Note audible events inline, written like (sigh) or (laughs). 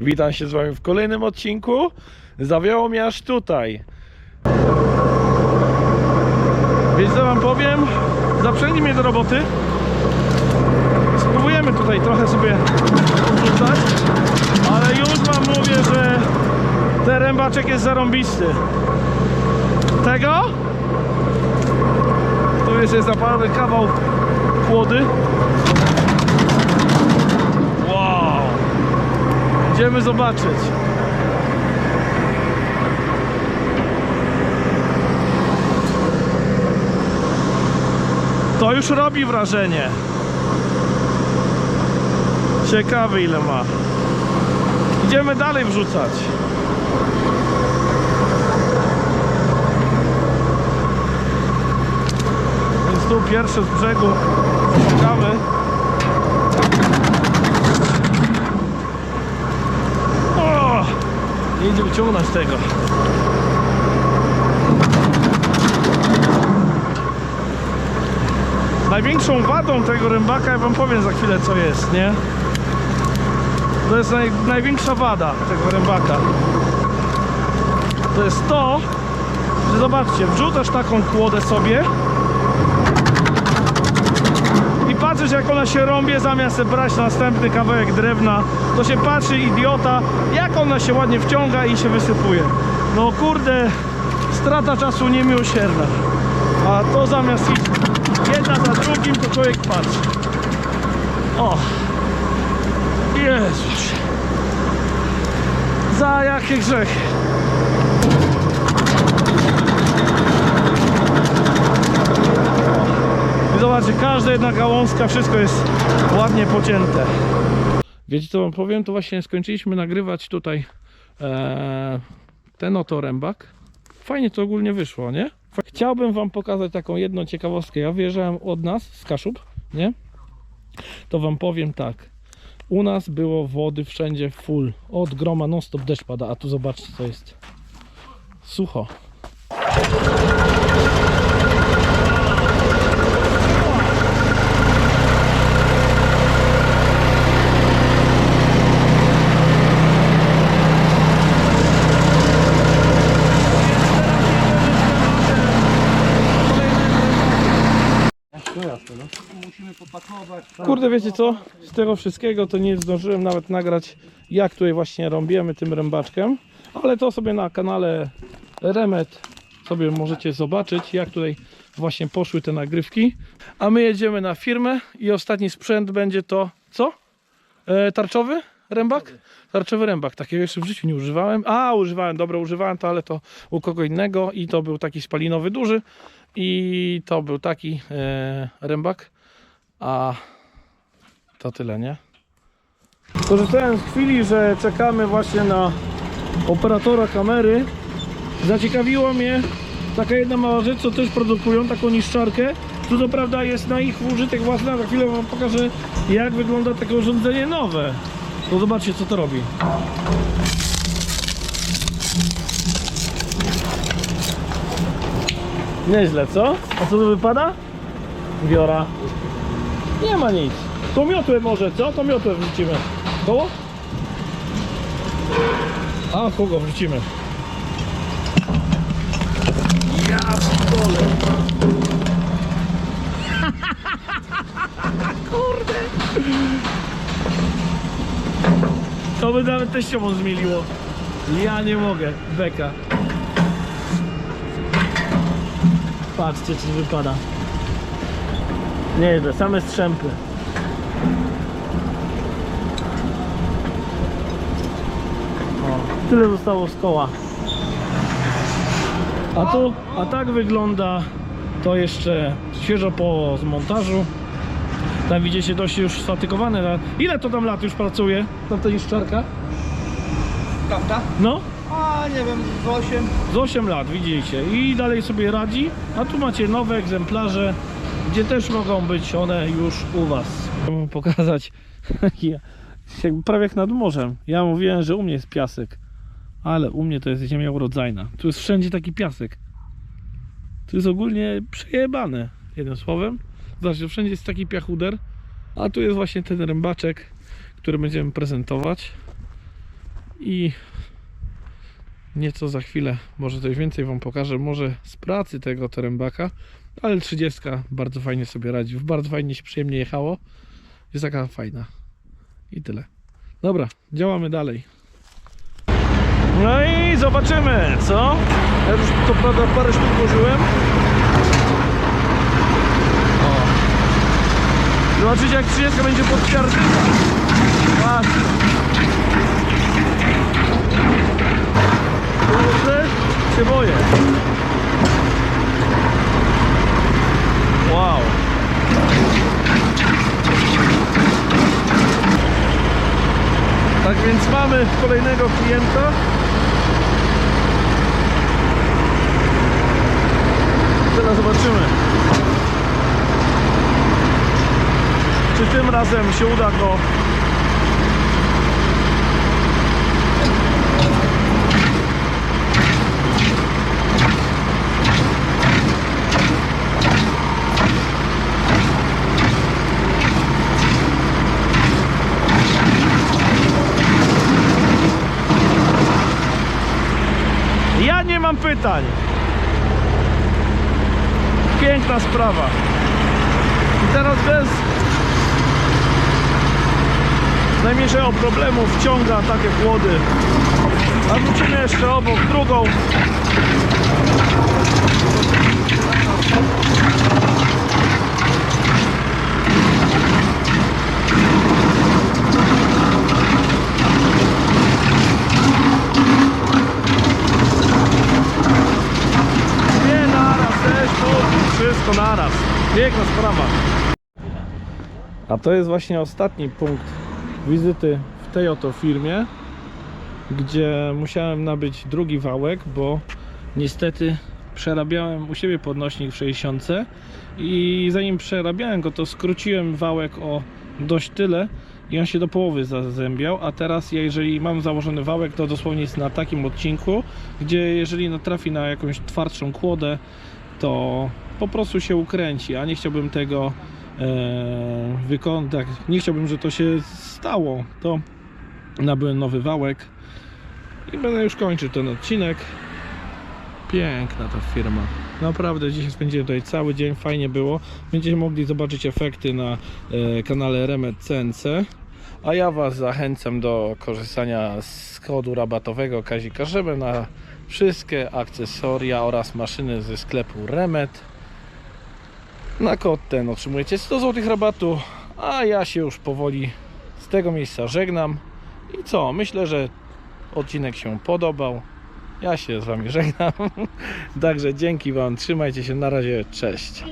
Witam się z Wami w kolejnym odcinku. Zawiało mnie aż tutaj. Więc co Wam powiem? Zaprzęgli mnie do roboty. Spróbujemy tutaj trochę sobie rzucać, ale już Wam mówię, że ten rębaczek jest zarąbisty. Tego? Tu jest, jest naprawdę kawał chłody. Wow! Idziemy zobaczyć. To już robi wrażenie. Ciekawy ile ma. Idziemy dalej wrzucać. Więc tu pierwszy z brzegu ściągamy. O! Nie idzie wyciągnąć tego. Największą wadą tego rybaka, ja wam powiem za chwilę co jest, nie? To jest naj, największa wada tego rybaka. To jest to, że zobaczcie, wrzucasz taką kłodę sobie i patrzysz jak ona się rąbie zamiast brać następny kawałek drewna to się patrzy idiota jak ona się ładnie wciąga i się wysypuje. No kurde strata czasu niemiłosierna. A to zamiast iść jedna za drugim to człowiek patrzy. O! Jezus. Za jakie grzechy Zobaczcie, każda jedna gałązka, wszystko jest ładnie pocięte. Wiecie co wam powiem? To właśnie skończyliśmy nagrywać tutaj e, ten oto rębak. Fajnie to ogólnie wyszło, nie? Chciałbym wam pokazać taką jedną ciekawostkę. Ja wyjeżdżałem od nas z Kaszub, nie? To wam powiem tak. U nas było wody wszędzie full. Od groma non stop deszcz pada, a tu zobaczcie co jest. Sucho. Musimy popakować. Kurde, wiecie co? Z tego wszystkiego to nie zdążyłem nawet nagrać, jak tutaj właśnie rąbiemy tym rębaczkiem, ale to sobie na kanale Remet sobie możecie zobaczyć, jak tutaj właśnie poszły te nagrywki. A my jedziemy na firmę i ostatni sprzęt będzie to, co? E, tarczowy rębak? Tarczowy rębak, takiego jeszcze w życiu nie używałem. A, używałem, dobra, używałem to, ale to u kogo innego i to był taki spalinowy duży i to był taki e, rębak. A to tyle, nie? Korzystając z chwili, że czekamy właśnie na operatora kamery, zaciekawiło mnie taka jedna mała rzecz, co też produkują, taką niszczarkę. Tu to prawda jest na ich użytek własny, a za chwilę wam pokażę jak wygląda takie urządzenie nowe. To zobaczcie co to robi. Nieźle, co? A co tu wypada? Wiora. Nie ma nic. To miotłę może, co? To miotłę wrzucimy. Koło? A, kogo wrzucimy? Nawet teściową zmieliło. Ja nie mogę. Beka. Patrzcie, czy wypada. Nieźle, same strzępy. O, tyle zostało z koła. A tu, a tak wygląda to jeszcze świeżo po zmontażu. Tam widzicie dość już statykowane. Ile to tam lat już pracuje? Tam ta niszczarka? Prawda? No, A nie wiem, z 8. z 8 lat widzicie i dalej sobie radzi. A tu macie nowe egzemplarze, gdzie też mogą być one już u Was. Chciałbym pokazać, (laughs) prawie jak nad morzem. Ja mówiłem, że u mnie jest piasek, ale u mnie to jest ziemia urodzajna. Tu jest wszędzie taki piasek. Tu jest ogólnie przejebane, jednym słowem. Zobaczcie, wszędzie jest taki piachuder, a tu jest właśnie ten rębaczek, który będziemy prezentować. I nieco za chwilę może coś więcej Wam pokażę, może z pracy tego terembaka, ale 30 bardzo fajnie sobie radzi, bardzo fajnie się przyjemnie jechało, jest taka fajna i tyle. Dobra, działamy dalej. No i zobaczymy, co? Ja już to prawda parę sztuk użyłem. O. Zobaczycie jak 30 będzie podtwierdzyła. Patrzcie. Kurde, się boję. Wow. Tak więc mamy kolejnego klienta. Teraz zobaczymy. Czy tym razem się uda go Ja nie mam pytań. Piękna sprawa. I teraz bez najmniejszego problemu wciąga takie chłody. A wrócimy jeszcze obok drugą. Nie naraz, też tu, wszystko naraz. Piękna sprawa. A to jest właśnie ostatni punkt wizyty w tej oto firmie, gdzie musiałem nabyć drugi wałek, bo niestety przerabiałem u siebie podnośnik w 60 i zanim przerabiałem go, to skróciłem wałek o dość tyle i on się do połowy zazębiał, a teraz ja jeżeli mam założony wałek, to dosłownie jest na takim odcinku, gdzie jeżeli natrafi na jakąś twardszą kłodę, to po prostu się ukręci, a nie chciałbym tego e, wykonać, tak, nie chciałbym, że to się stało, to nabyłem nowy wałek i będę już kończył ten odcinek. Piękna ta firma. Naprawdę dzisiaj spędziłem tutaj cały dzień, fajnie było. Będziecie mogli zobaczyć efekty na e, kanale Remet CNC. A ja Was zachęcam do korzystania z kodu rabatowego Kazika, żeby na wszystkie akcesoria oraz maszyny ze sklepu Remet. Na kod ten otrzymujecie 100 zł rabatu, a ja się już powoli z tego miejsca żegnam. I co? Myślę, że odcinek się podobał. Ja się z Wami (laughs) żegnam. Także dzięki Wam, trzymajcie się, na razie, cześć.